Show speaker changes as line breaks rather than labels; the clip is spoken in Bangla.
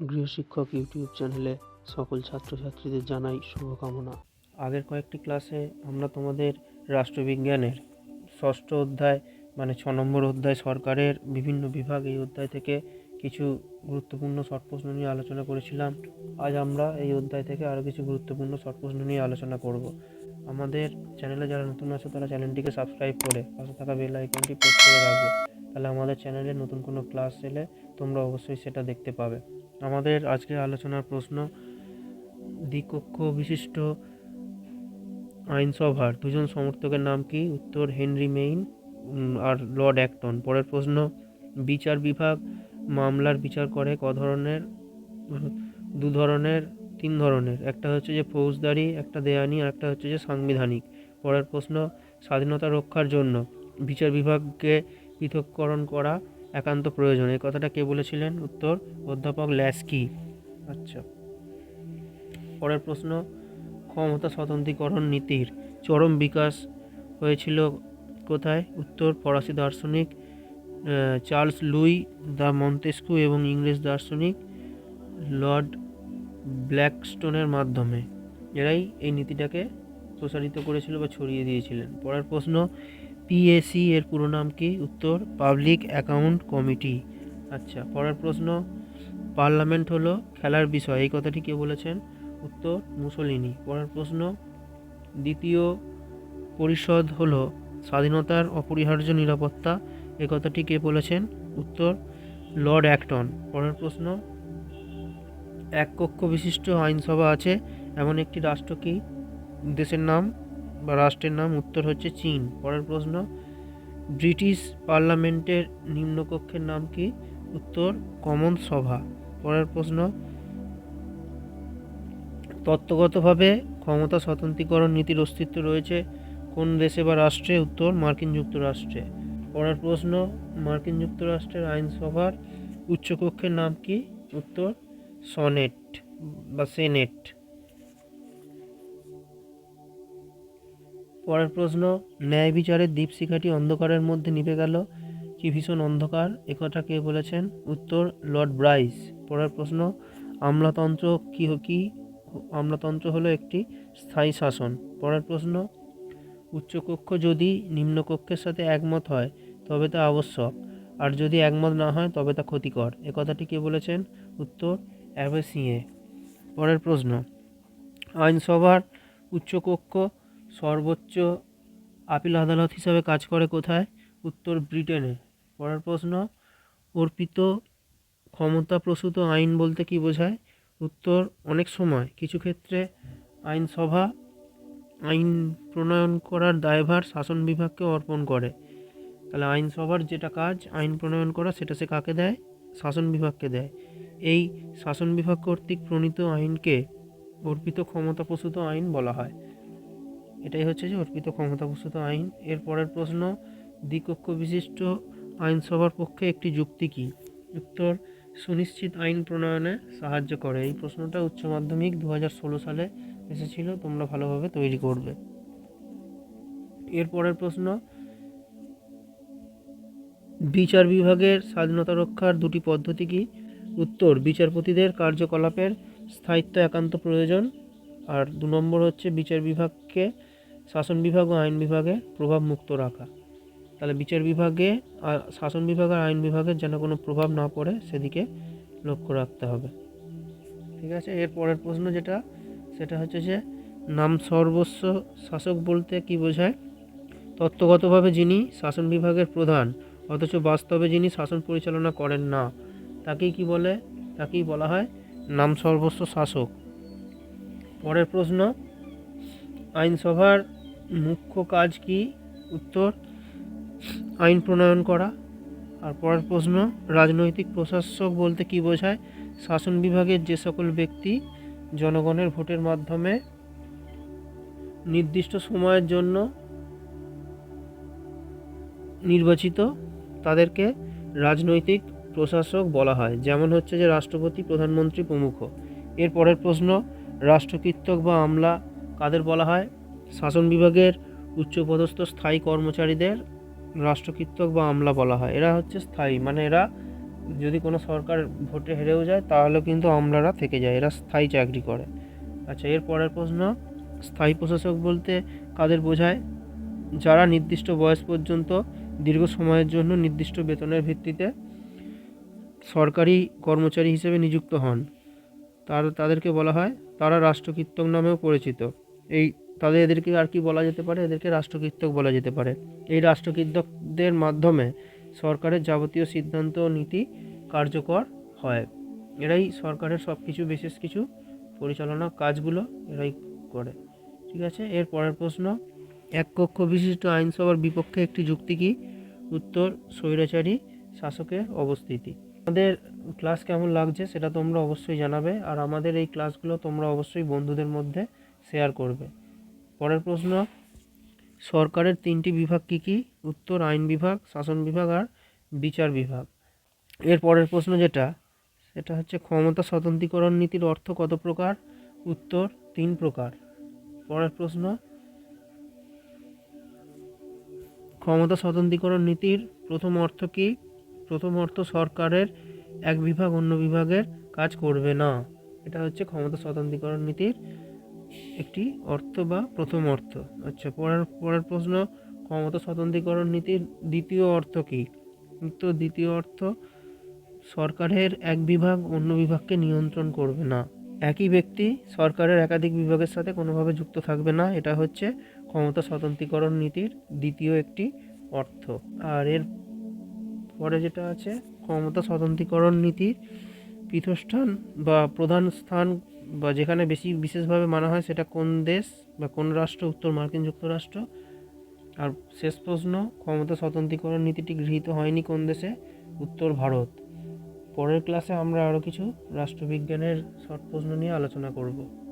গৃহশিক্ষক ইউটিউব চ্যানেলে সকল ছাত্রছাত্রীদের জানাই শুভকামনা। আগের কয়েকটি ক্লাসে আমরা তোমাদের রাষ্ট্রবিজ্ঞানের ষষ্ঠ অধ্যায় মানে ছ নম্বর অধ্যায় সরকারের বিভিন্ন বিভাগ এই অধ্যায় থেকে কিছু গুরুত্বপূর্ণ শর্ট প্রশ্ন নিয়ে আলোচনা করেছিলাম। আজ আমরা এই অধ্যায় থেকে আরও কিছু গুরুত্বপূর্ণ শর্ট প্রশ্ন নিয়ে আলোচনা করব। আমাদের চ্যানেলে যারা নতুন আছে, তারা চ্যানেলটিকে সাবস্ক্রাইব করে পাশে থাকা বেল আইকনটি প্রেস করে রাখবে। তাহলে আমাদের চ্যানেলে নতুন কোনো ক্লাস এলে তোমরা অবশ্যই সেটা দেখতে পাবে। আমাদের আজকের আলোচনার প্রশ্ন, দ্বিকক্ষ বিশিষ্ট আইনসভার দুজন সমর্থকের নাম কি? উত্তর, হেনরি মেইন আর লর্ড অ্যাক্টন। পরের প্রশ্ন, বিচার বিভাগ মামলার বিচার করে ক ধরনের, দু ধরনের, তিন ধরনের? একটা হচ্ছে যে ফৌজদারি, একটা দেয়ানি, আর একটা হচ্ছে যে সাংবিধানিক। পরের প্রশ্ন, স্বাধীনতা রক্ষার জন্য বিচার বিভাগকে পৃথককরণ করা একান্ত প্রয়োজন। এই কথাটা কে বলেছিলেন? উত্তর, অধ্যাপক ল্যাস্কি। আচ্ছা। পরের প্রশ্ন, ক্ষমতা স্বতন্ত্রীকরণ নীতির চরম বিকাশ হয়েছিল কোথায়? উত্তর, ফরাসি দার্শনিক চার্লস লুই, দ্য মন্তেস্কু এবং ইংরেজ দার্শনিক, লর্ড ব্ল্যাকস্টোনের মাধ্যমে। এরাই এই নীতিটাকে প্রসারিত করেছিল বা ছড়িয়ে দিয়েছিলেন। পরের প্রশ্ন পিএসি এর পুরো নাম কি? উত্তর পাবলিক অ্যাকাউন্ট কমিটি আচ্ছা পরের প্রশ্ন। পার্লামেন্ট হলো খেলার বিষয়, এই কথাটি কে বলেছেন? উত্তর, মুসলিনি। পরের প্রশ্ন। দ্বিতীয় পরিষদ হলো স্বাধীনতার অপরিহার্য নিরাপত্তা এই কথাটি কে বলেছেন? উত্তর লর্ড অ্যাক্টন পরের প্রশ্ন। এক কক্ষ বিশিষ্ট আইনসভা আছে, এমন একটি রাষ্ট্র কি? দেশের নাম বা রাষ্ট্রের নাম, উত্তর হচ্ছে চীন। পরের প্রশ্ন, ব্রিটিশ পার্লামেন্টের নিম্নকক্ষের নাম কি? উত্তর, কমন সভা। পরের প্রশ্ন, তত্ত্বগতভাবে ক্ষমতা স্বতন্ত্রীকরণ নীতির অস্তিত্ব রয়েছে কোন দেশে বা রাষ্ট্রে? উত্তর, মার্কিন যুক্তরাষ্ট্রে। পরের প্রশ্ন, মার্কিন যুক্তরাষ্ট্রের আইনসভার উচ্চকক্ষের নাম কি? উত্তর, সনেট বা সেনেট। পরের প্রশ্ন, ন্যায় বিচারের দীপশিখাটি অন্ধকারের মধ্যে নিভে গেল। কি ভীষণ অন্ধকার একথা কে বলেছেন? উত্তর, লর্ড ব্রাইস। পরের প্রশ্ন, আমলাতন্ত্র কী কী? আমলাতন্ত্র হলো একটি স্থায়ী শাসন। পরের প্রশ্ন, উচ্চকক্ষ যদি নিম্নকক্ষের সাথে একমত হয়, তবে তা আবশ্যক। আর যদি একমত না হয়, তবে তা ক্ষতিকর। এ কথাটি কে বলেছেন? উত্তর, অ্যাভেসিয়ে। পরের প্রশ্ন, আইনসভার উচ্চকক্ষ সর্বোচ্চ আপিল আদালত হিসাবে কাজ করে কোথায়? উত্তর ব্রিটেনে। পরের প্রশ্ন, অর্পিত ক্ষমতাপ্রসূত আইন বলতে কি বোঝায়? উত্তর, অনেক সময়। কিছু ক্ষেত্রে আইনসভা আইন প্রণয়ন করার দায়ভার শাসন বিভাগকে অর্পণ করে। তাহলে আইনসভার যেটা কাজ, আইন প্রণয়ন করা, সেটা সে কাকে দেয়? শাসন বিভাগকে দেয়। এই শাসন বিভাগ কর্তৃক প্রণীত আইনকে অর্পিত ক্ষমতাপ্রসূত আইন বলা হয়। এটাই হচ্ছে যে অর্পিত ক্ষমতাপ্রসূত আইন। এর পরের প্রশ্ন, দ্বিকক্ষ বিশিষ্ট আইনসভার পক্ষে একটি যুক্তি কী? উত্তর, সুনিশ্চিত আইন প্রণয়নে সাহায্য করে। এই প্রশ্নটা উচ্চ মাধ্যমিক দু সালে এসেছিল, তোমরা ভালোভাবে তৈরি করবে। এর পরের প্রশ্ন, বিচার বিভাগের স্বাধীনতা রক্ষার দুটি পদ্ধতি কি? উত্তর, বিচারপতিদের কার্যকলাপের স্থায়িত্ব একান্ত প্রয়োজন। আর দু নম্বর হচ্ছে, বিচার বিভাগকে শাসন বিভাগ ও আইন বিভাগে প্রভাব মুক্ত রাখা। তাহলে বিচার বিভাগে আর শাসন বিভাগ আর আইন বিভাগের যেন কোনো প্রভাব না পড়ে, সেদিকে লক্ষ্য রাখতে হবে। ঠিক আছে? এর পরের প্রশ্ন যেটা, সেটা হচ্ছে যে, নাম সর্বস্ব শাসক বলতে কি বোঝায়? তত্ত্বগতভাবে যিনি শাসন বিভাগের প্রধান, অথচ বাস্তবে যিনি শাসন পরিচালনা করেন না, তাকেই কি বলে? তাকেই বলা হয় নাম সর্বস্ব শাসক। পরের প্রশ্ন আইনসভার মুখ্য কাজ কি? উত্তর, আইন প্রণয়ন করা। আর পরের প্রশ্ন, রাজনৈতিক প্রশাসক বলতে কি বোঝায়? শাসন বিভাগের যে সকল ব্যক্তি জনগণের ভোটের মাধ্যমে নির্দিষ্ট সময়ের জন্য নির্বাচিত, তাদেরকে রাজনৈতিক প্রশাসক বলা হয়। যেমন হচ্ছে যে, রাষ্ট্রপতি প্রধানমন্ত্রী প্রমুখ। এর পরের প্রশ্ন, রাষ্ট্রকীর্তক বা আমলা কাদের বলা হয়? শাসন বিভাগের উচ্চপদস্থ স্থায়ী কর্মচারীদের রাষ্ট্রকীর্তক বা আমলা বলা হয়। এরা হচ্ছে স্থায়ী মানে এরা যদি কোনো সরকার ভোটে হেরেও যায়, তাহলে কিন্তু আমলারা থেকে যায়, এরা স্থায়ী চাকরি করে। আচ্ছা এর পরের প্রশ্ন, স্থায়ী প্রশাসক বলতে কাদের বোঝায়? যারা নির্দিষ্ট বয়স পর্যন্ত দীর্ঘ সময়ের জন্য নির্দিষ্ট বেতনের ভিত্তিতে সরকারি কর্মচারী হিসেবে নিযুক্ত হন, তার, তাদেরকে বলা হয়, তারা রাষ্ট্রকীর্তক নামেও পরিচিত। এই তাদের এদেরকে আর কি বলা যেতে পারে? এদেরকে রাষ্ট্রকীর্তক বলা যেতে পারে। এই রাষ্ট্রকীর্তকদের মাধ্যমে সরকারের যাবতীয় সিদ্ধান্ত নীতি কার্যকর হয়। এরাই সরকারের সব কিছু বিশেষ কিছু পরিচালনা কাজগুলো এরাই করে। ঠিক আছে? এর পরের প্রশ্ন, এক কক্ষ বিশিষ্ট আইনসভার বিপক্ষে একটি যুক্তি কি? উত্তর, স্বৈরাচারী শাসকের অবস্থিতি। আমাদের ক্লাস কেমন লাগছে সেটা তোমরা অবশ্যই জানাবে। আর আমাদের এই ক্লাসগুলো তোমরা অবশ্যই বন্ধুদের মধ্যে শেয়ার করবে। পরের প্রশ্ন, সরকারের তিনটি বিভাগ কি কি? উত্তর, আইন বিভাগ, শাসন বিভাগ আর বিচার বিভাগ। এর পরের প্রশ্ন যেটা, সেটা হচ্ছে ক্ষমতা স্বতন্ত্রীকরণ নীতির অর্থ কত প্রকার? উত্তর, তিন প্রকার। পরের প্রশ্ন, ক্ষমতা স্বতন্ত্রীকরণ নীতির প্রথম অর্থ কি? প্রথম অর্থ সরকারের এক বিভাগ অন্য বিভাগের কাজ করবে না। এটা হচ্ছে ক্ষমতা স্বতন্ত্রীকরণ নীতির একটি অর্থ বা প্রথম অর্থ। আচ্ছা পরের পরের প্রশ্ন, ক্ষমতা স্বতন্ত্রীকরণ নীতির দ্বিতীয় অর্থ কী? তো দ্বিতীয় অর্থ, সরকারের এক বিভাগ অন্য বিভাগকে নিয়ন্ত্রণ করবে না। একই ব্যক্তি সরকারের একাধিক বিভাগের সাথে কোনোভাবে যুক্ত থাকবে না, এটা হচ্ছে ক্ষমতা স্বতন্ত্রীকরণ নীতির দ্বিতীয় একটি অর্থ। আর এর পরে যেটা আছে, ক্ষমতা স্বতন্ত্রীকরণ নীতির পীঠস্থান বা প্রধান স্থান বা যেখানে বেশি বিশেষভাবে মানা হয় সেটা কোন দেশ বা কোন রাষ্ট্র, উত্তর মার্কিন যুক্তরাষ্ট্র। আর শেষ প্রশ্ন, ক্ষমতা স্বতন্ত্রীকরণ নীতিটি গৃহীত হয়নি কোন দেশে? উত্তর ভারত। পরের ক্লাসে আমরা আরও কিছু রাষ্ট্রবিজ্ঞানের শর্ট প্রশ্ন নিয়ে আলোচনা করব।